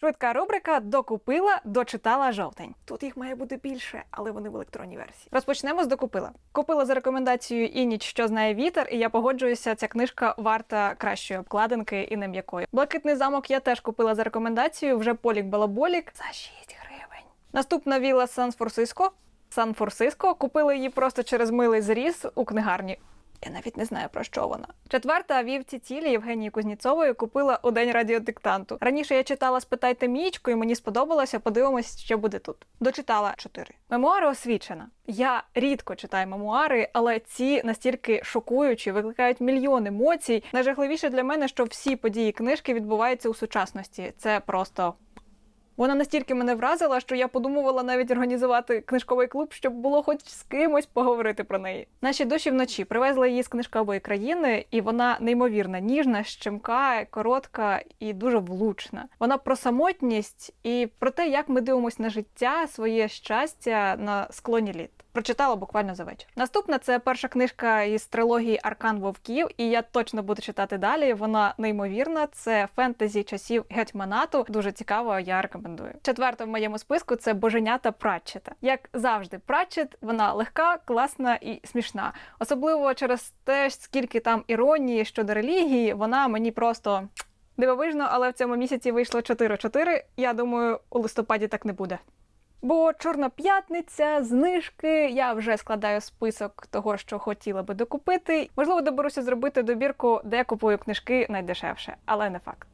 Швидка рубрика докупила, дочитала жовтень. Тут їх має бути більше, але вони в електронній версії. Розпочнемо з докупила. Купила за рекомендацією і ніч, що знає вітер, і я погоджуюся. Ця книжка варта кращої обкладинки і не м'якої. Блакитний замок я теж купила за рекомендацією. Вже полік балаболік за 6 гривень. Наступна віла Сан-Франциско. Сан-Франциско купили її просто через милий зріз у книгарні. Я навіть не знаю про що вона. Четверта вівці цілі Євгенії Кузніцової купила у день радіодиктанту. Раніше я читала Спитайте Мієчку, і мені сподобалося. Подивимось, що буде тут. Дочитала чотири. Мемуари освічена. Я рідко читаю мемуари, але ці настільки шокуючі, викликають мільйон емоцій. Найжахливіше для мене, що всі події книжки відбуваються у сучасності. Це просто вона настільки мене вразила, що я подумувала навіть організувати книжковий клуб, щоб було хоч з кимось поговорити про неї. Наші душі вночі привезли її з книжкової країни, і вона неймовірна, ніжна, щемка, коротка і дуже влучна. Вона про самотність і про те, як ми дивимося на життя, своє щастя на склоні літ. Прочитала буквально за вечір. Наступна це перша книжка із трилогії Аркан Вовків, і я точно буду читати далі. Вона неймовірна. Це фентезі часів гетьманату. Дуже цікаво, я рекомендую. Четверта в моєму списку це Боженята Пратчета. Як завжди, Пратчет, вона легка, класна і смішна. Особливо через те, скільки там іронії щодо релігії, вона мені просто. Дивовижно, але в цьому місяці вийшло 4-4. Я думаю, у листопаді так не буде. Бо Чорна п'ятниця, знижки. Я вже складаю список того, що хотіла би докупити. Можливо, доберуся зробити добірку, де купую книжки найдешевше, але не факт.